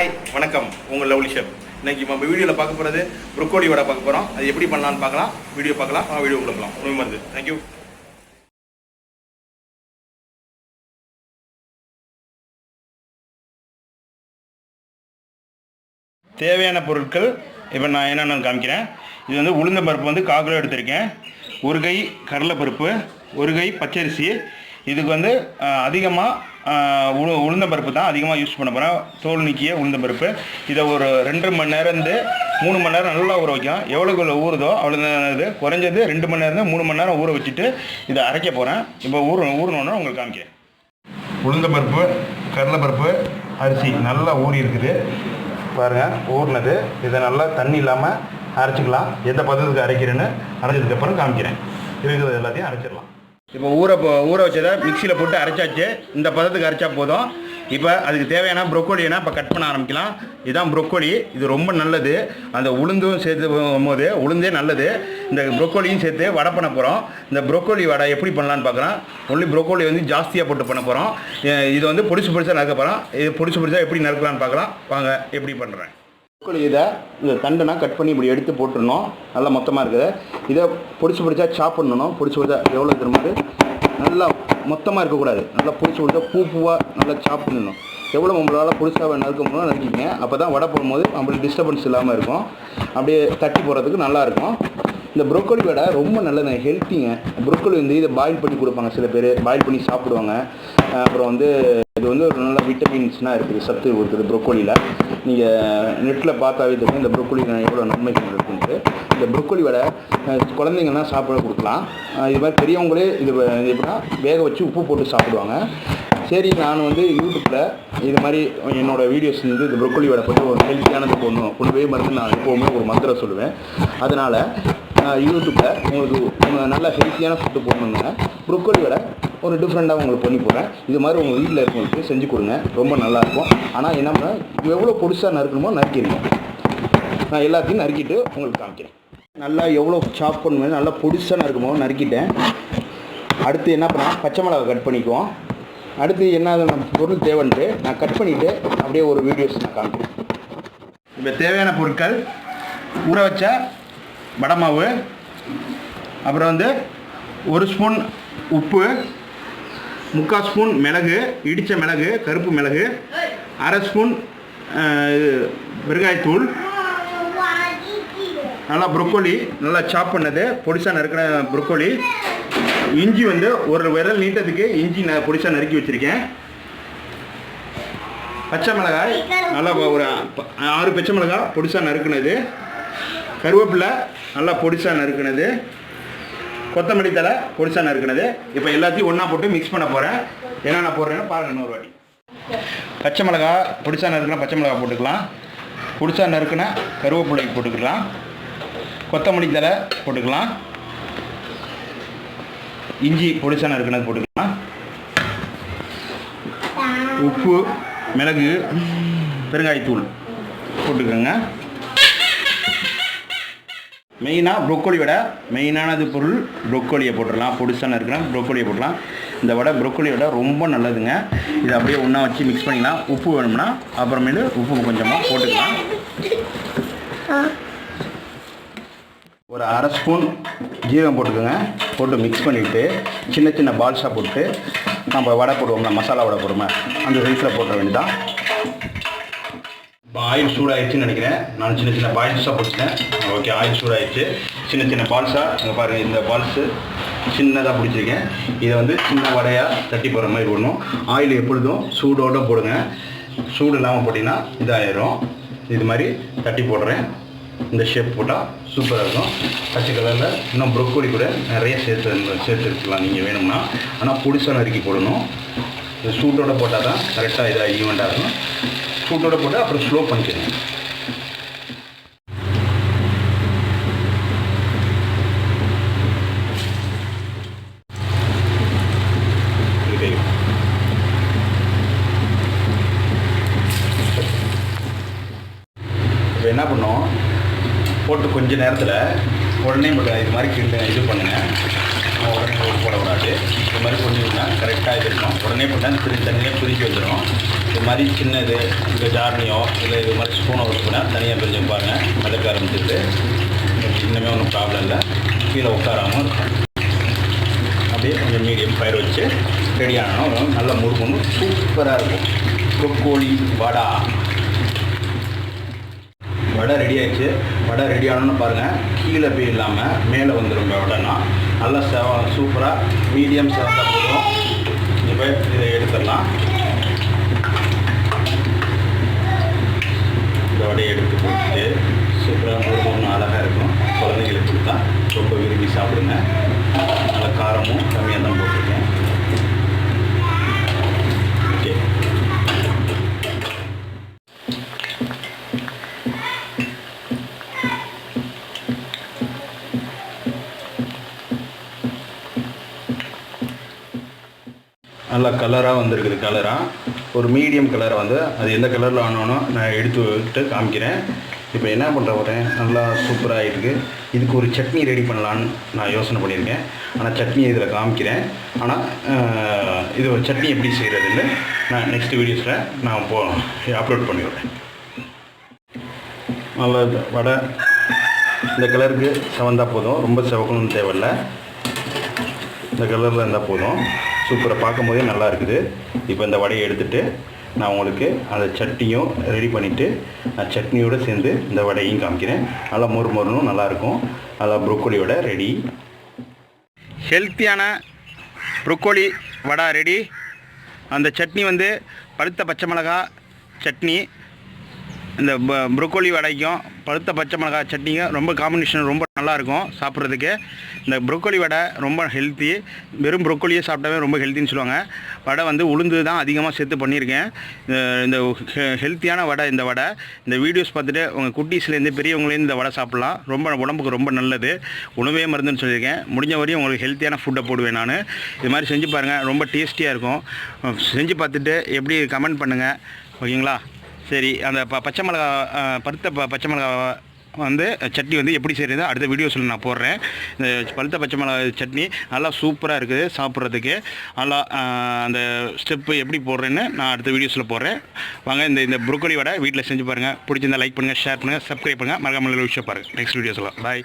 Hi வணக்கம். உங்கள் lovely chef இன்னைக்கு நம்ம வீடியோவில் பார்க்க போகிறது ப்ரொக்கோலி வடை பார்க்க போகிறோம் அது எப்படி பண்ணலாம்னு பார்க்கலாம். வீடியோ பார்க்கலாம். வீடியோ கொடுக்கலாம் உண்மை மருந்து தேங்க்யூ தேவையான பொருட்கள் இப்போ நான் என்னென்னு காமிக்கிறேன். இது வந்து உளுந்த பருப்பு வந்து கால் கிலோ எடுத்திருக்கேன். ஒரு கை கடலைப்பருப்பு ஒரு கை பச்சரிசி. இதுக்கு வந்து அதிகமாக உளு உளுந்த பருப்பு தான் அதிகமாக யூஸ் பண்ண போகிறேன் தோல் நீக்கிய உளுந்த பருப்பு. இதை ஒரு ரெண்டு மணி நேரம் இருந்து மூணு மணி நேரம் நல்லா ஊற வைக்கும் எவ்வளோக்கு ஊறுதோ அவ்வளோ இது. குறைஞ்சது ரெண்டு மணி நேரம் மூணு மணி நேரம் ஊற வச்சுட்டு இதை அரைக்க போகிறேன் இப்போ ஊற ஊறணுன்னு உங்களுக்கு காமிக்கிறேன். உளுந்த பருப்பு கடலைப்பருப்பு அரிசி நல்லா ஊறி இருக்குது. பாருங்கள் ஊறினது. இதை நல்லா தண்ணி இல்லாமல் அரைச்சிக்கலாம். எந்த பதத்துக்கு அரைக்கிறேன்னு அரைச்சதுக்கப்புறம் காமிக்கிறேன். இருக்கிறது எல்லாத்தையும் அரைச்சிடலாம். இப்போ ஊற ஊற வச்சதை மிக்சியில் போட்டு அரைச்சாச்சு. இந்த பதத்துக்கு அரைச்சா போதும். இப்போ அதுக்கு தேவையான ப்ரொக்கோலினா இப்போ கட் பண்ண ஆரம்பிக்கலாம். இதுதான் ப்ரொக்கோலி இது ரொம்ப நல்லது. அந்த உளுந்தும் சேர்த்து போது உளுந்தே நல்லது. இந்த ப்ரொக்கோலியும் சேர்த்து வடை பண்ண போகிறோம் இந்த ப்ரொக்கோலி வடை எப்படி பண்ணலான்னு பார்க்குறோம் ஒன்லி ப்ரொக்கோலி வந்து ஜாஸ்தியாக போட்டு பண்ண போகிறோம் இது வந்து பொடிசு பொடிசாக நறுக்க போகிறோம் இது பொடிசு பொடிசாக எப்படி நறுக்கலான்னு பார்க்கலாம். வாங்க எப்படி பண்ணுறேன் இதை இந்த தண்டுனா கட் பண்ணி இப்படி எடுத்து போட்டுடணும். நல்லா மொத்தமாக இருக்குது. இதை பிடிச்சி பிடிச்சா சாப் பண்ணணும். பிடிச்சி பிடிச்சா எவ்வளோ இருக்கிற நல்லா மொத்தமாக இருக்கக்கூடாது. நல்லா பிடிச்சி பிடிச்சா பூ பூவாக நல்லா சாப் பண்ணணும். எவ்வளோ நம்மளால் புதுசாக நறுக்க முடியும் நறுக்கிங்க அப்போ தான் வடை போடும்போது நம்மளுக்கு டிஸ்டர்பன்ஸ் இல்லாமல் இருக்கும். அப்படியே தட்டி போடுறதுக்கு நல்லாயிருக்கும் இந்த ப்ரோக்கோலி வடை ரொம்ப நல்லது ஹெல்த்திங்க ப்ரொக்கோலி வந்து இதை பாயில் பண்ணி கொடுப்பாங்க சில பேர். பாயில் பண்ணி சாப்பிடுவாங்க. அப்புறம் வந்து இது வந்து ஒரு நல்ல விட்டமின்ஸ்லாம் இருக்குது சத்து இருக்குது ப்ரோக்கோலியில் நீங்கள் நெட்டில் பார்த்தாவே தெரியும் இந்த ப்ரொக்கோலி எவ்வளோ நன்மைகள் இருக்குன்ட்டு. இந்த ப்ரொக்கோலி வடை அஹ், சாப்பிட கொடுக்கலாம். இது மாதிரி பெரியவங்களே இது எப்படின்னா வேக வச்சு உப்பு போட்டு சாப்பிடுவாங்க. சரி நான் வந்து யூடியூப்பில் இது மாதிரி என்னோடய வீடியோஸ் வந்து இந்த ப்ரொக்கோலி வடை பற்றி ஒரு ஹெல்த்தியானது கொண்டு கொண்டு போய் மருந்து நான் எப்போவுமே ஒரு மந்திரம் சொல்லுவேன். அதனால் யூடியூப்பில் உங்களுக்கு நல்ல ஹெல்த்தியான ஃபுட்டு போடணுங்க. ப்ரொக்கோலி வடை ஒரு டிஃப்ரெண்ட்டாக உங்களுக்கு பண்ணி போடுறேன். இது மாதிரி உங்கள் வீட்டில் இருக்கவங்களுக்கு செஞ்சு கொடுங்க. ரொம்ப நல்லாயிருக்கும் ஆனால் என்ன பண்ண எவ்வளோ பொடிசாக நறுக்கணுமோ நறுக்கிடுங்க. நான் எல்லாத்தையும் நறுக்கிட்டு உங்களுக்கு காமிக்கிறேன். நல்லா எவ்வளோ சாப் பண்ணுவேன் நல்லா பொடிசாக நறுக்குமோ நறுக்கிட்டேன். அடுத்து என்ன பண்ணால் பச்சை மிளகா கட் பண்ணிக்குவோம். அடுத்து என்ன பொருள் தேவைன்ட்டு நான் கட் பண்ணிவிட்டு அப்படியே ஒரு வீடியோஸ் நான் காமிக்கிறேன். இப்போ தேவையான பொருட்கள் ஊற வச்ச வடை மாவு அப்புறம் வந்து ஒரு ஸ்பூன் உப்பு முக்கால் ஸ்பூன் மிளகு இடித்த மிளகு கருப்பு மிளகு அரை ஸ்பூன் அஹ், பெருங்காயத்தூள் நல்லா ப்ரொக்கோலி நல்லா சாப் பண்ணது பொடிசாக நறுக்கிற ப்ரொக்கோலி இஞ்சி வந்து ஒரு விரல் நீட்டத்துக்கு இஞ்சி நான் பொடிசாக நறுக்கி வச்சுருக்கேன். பச்சை மிளகாய் நல்லா ஒரு ஆறு பச்சை மிளகாய் பொடிசாக நறுக்குனது கருவேப்பிலை நல்லா பொடிசாக நறுக்குனது. கொத்தமல்லி தலை பொடிசாக நறுக்குனது. இப்போ எல்லாத்தையும் ஒன்றா போட்டு மிக்ஸ் பண்ண போகிறேன் என்னென்ன போடுறேன்னு பாருங்கள் இன்னொரு வாட்டி. பச்சை மிளகா பொடிசாக நறுக்குனா பச்சை மிளகா போட்டுக்கலாம். பொடிசா நறுக்குனா கருவேப்பிலை போட்டுக்கலாம். கொத்தமல்லி தலை போட்டுக்கலாம். இஞ்சி பொடிசா நறுக்குனது போட்டுக்கலாம். உப்பு மிளகு பெருங்காயத்தூள் போட்டுக்கோங்க. மெயினாக ப்ரொக்கோலி வடை. மெயினானது பொருள் ப்ரொக்கோலியை போட்டுடலாம். பொடிசான இருக்கிறேன் ப்ரொக்கோலியை போடலாம் இந்த வடை ப்ரொக்கோலி வடை ரொம்ப நல்லதுங்க. இதை அப்படியே ஒன்றா வச்சு மிக்ஸ் பண்ணிக்கலாம். உப்பு வேணும்னா அப்புறமேலு உப்பு கொஞ்சமாக போட்டுக்கலாம். ஒரு அரை ஸ்பூன் ஜீரகம் போட்டுக்கோங்க. போட்டு மிக்ஸ் பண்ணிவிட்டு சின்ன சின்ன பால்ஸாக போட்டு நம்ம வடை போடுவோம்ல மசாலா வடை போடுவோம் அந்த சைஸில் போட்டுற வேண்டியதான் இப்போ ஆயில் சூடாயிடுச்சுன்னு நினைக்கிறேன். நான் சின்ன சின்ன பால்ஸாக போட்டுட்டேன் ஓகே ஆயில் சூடாயிடுச்சு. சின்ன சின்ன பால்ஸாக இங்கே பாருங்கள் இந்த பால்ஸு சின்னதாக பிடிச்சிருக்கேன். இதை வந்து சின்ன வடையாக தட்டி போடுற மாதிரி போடணும். ஆயில் எப்பொழுதும் சூடோடு போடுங்க. சூடு இல்லாமல் போட்டிங்கன்னா இதாயிரும். இது மாதிரி தட்டி போடுறேன். இந்த ஷேப் போட்டால் சூப்பராக இருக்கும். பச்சை கலரில் இன்னும் ப்ரொக்கோலி கூட நிறைய சேர்த்து சேர்த்து எடுத்துக்கலாம் நீங்கள் வேணும்னா. ஆனால் புடிசாக நறுக்கி போடணும். இந்த சூட்டோட போட்டால் தான் கரெக்டாக இதாக ஈவெண்ட்டாக இருக்கும் சூட்டோட போட்டு அப்புறம் ஸ்லோ பண்ணிக்கணும் இப்போ என்ன பண்ணோம்? போட்டு கொஞ்ச நேரத்தில் உடனே இது மாதிரி கிண்டு இது பண்ணுங்கள் உடனே ஒரு போடக்கூடாது. இது மாதிரி கொஞ்சம் கரெக்டாக இது இருக்கணும் உடனே போட்டால் திரு தனியாக பிரிஞ்சு வந்துடும் இது மாதிரி சின்னது இந்த ஜார்னியோ இல்லை இது மாதிரி ஸ்பூனை யூஸ் பண்ணால் தனியாக பிரிஞ்சு பாருங்கள் மிதக்க ஆரம்பிச்சிட்டு இன்னுமே ஒன்றும் ப்ராப்ளம் இல்லை. கீழே உட்காராமல் இருக்கும். அப்படியே கொஞ்சம் மீடியம் ஃபயர் வச்சு ரெடி ஆனாலும் நல்ல முறுக்கணும் சூப்பராக இருக்கும். ப்ரொக்கோலி வடா. வடை ரெடி ஆயிடுச்சு. வடை ரெடி ஆனோன்னு பாருங்கள் கீழே போய் இல்லாமல் மேலே வந்துடும் வடைனா. நல்லா சூப்பராக மீடியம் செவந்தா போதும் இப்போ இதை எடுத்துடலாம். நல்லா கலராக வந்திருக்குது கலராக ஒரு மீடியம் கலரை வந்து அது எந்த கலரில் ஆனோனோ நான் எடுத்து விட்டு காமிக்கிறேன். இப்போ என்ன பண்ணுற போகிறேன் நல்லா சூப்பராக ஆகிருக்கு இதுக்கு ஒரு சட்னி ரெடி பண்ணலான்னு நான் யோசனை பண்ணியிருக்கேன். ஆனால் சட்னி இதில் காமிக்கிறேன். ஆனால் இது ஒரு சட்னி எப்படி செய்கிறதுன்னு நான் நெக்ஸ்ட் வீடியோஸில் நான் போ அப்லோட் பண்ணிவிடுறேன் நல்லா வடை. இந்த கலருக்கு செவந்தா போதும். ரொம்ப செவக்கணும்னு தேவையில்ல. இந்த கலரில் இருந்தால் போதும். சூப்பராக பார்க்கும்போதே நல்லா இருக்குது. இப்போ இந்த வடையை எடுத்துட்டு நான் உங்களுக்கு அந்த சட்னியும் ரெடி பண்ணிவிட்டு நான் சட்னியோடு சேர்ந்து இந்த வடையும் காமிக்கிறேன். நல்லா மொறு மொறுனும் நல்லாயிருக்கும் நல்லா ப்ரொக்கோலியோட ரெடி ஹெல்த்தியான ப்ரொக்கோலி வடை ரெடி அந்த சட்னி வந்து பழுத்த பச்சை மிளகா சட்னி. இந்த ப்ரொக்கோலி வடைக்கும் பழுத்த பச்சை மிளகாய் சட்னியும் ரொம்ப காம்பினேஷன் ரொம்ப நல்லாயிருக்கும் சாப்பிட்றதுக்கு. இந்த ப்ரொக்கோலி வடை ரொம்ப ஹெல்த்தி வெறும் ப்ரொக்கோலியே சாப்பிட்டாவே ரொம்ப ஹெல்த்தின்னு சொல்லுவாங்க. வடை வந்து உளுந்து தான் அதிகமாக சேர்த்து பண்ணியிருக்கேன். இந்த- இந்த ஹெ- ஹெல்த்தியான வடை இந்த வடை. இந்த வீடியோஸ் பார்த்துட்டு உங்கள் குட்டீஸ்லேருந்து பெரியவங்களேருந்து இந்த வடை சாப்பிட்லாம். ரொம்ப உடம்புக்கு ரொம்ப நல்லது. உணவே மருந்துன்னு சொல்லியிருக்கேன். முடிஞ்ச வரையும் உங்களுக்கு ஹெல்த்தியான ஃபுட்டை போடுவேன் நான். இது மாதிரி செஞ்சு பாருங்கள் ரொம்ப டேஸ்டியாக இருக்கும். செஞ்சு பார்த்துட்டு எப்படி கமெண்ட் பண்ணுங்கள் ஓகேங்களா? சரி அந்த ப பச்சை மிளகா பருத்த ப பச்சை மிளகா வந்து சட்னி வந்து எப்படி செய்கிறது அடுத்த வீடியோஸில் நான் போடுறேன். இந்த பழுத்த பச்சை மிளகா சட்னி நல்லா சூப்பராக இருக்குது சாப்பிட்றதுக்கு. நல்லா அந்த ஸ்டெப்பு எப்படி போடுறேன்னு நான் அடுத்த வீடியோஸில் போடுறேன். வாங்க இந்த இந்த புரோக்கோலி வடை வீட்டில் செஞ்சு பாருங்கள் பிடிச்சிருந்தா லைக் பண்ணுங்கள் ஷேர் பண்ணுங்கள் சப்ஸ்கிரைப் பண்ணுங்கள் மறக்காமல் விஷயம் பாருங்கள் நெக்ஸ்ட் வீடியோஸில் பாய்